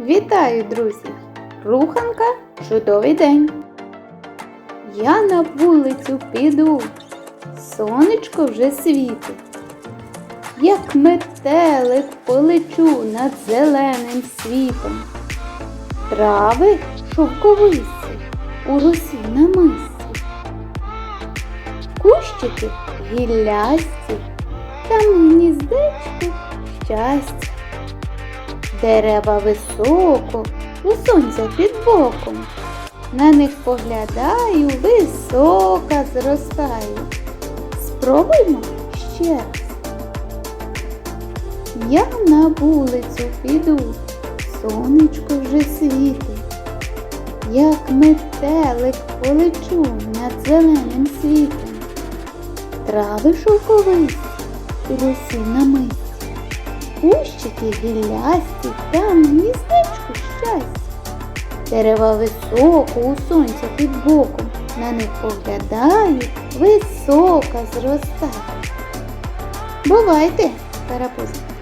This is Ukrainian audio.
Вітаю, друзі! Руханка чудовий день. Я на вулицю піду, сонечко вже світить. Як метелик полечу над зеленим світом. Трави шовковисті у росі намисті. Кущики гіллясті, там гніздечко щастя. Дерева високо, у сонця під боком. На них поглядаю, висока зростаю. Спробуймо ще раз. Я на вулицю піду, сонечко вже світить. Як метелик полечу над зеленим світом. Трави шовковисті у росі намисті. Кущики гіллясті, там містечку щастя. Дерева високо у сонця під боком. На них поглядають, висока зростає. Бувайте, карапузики.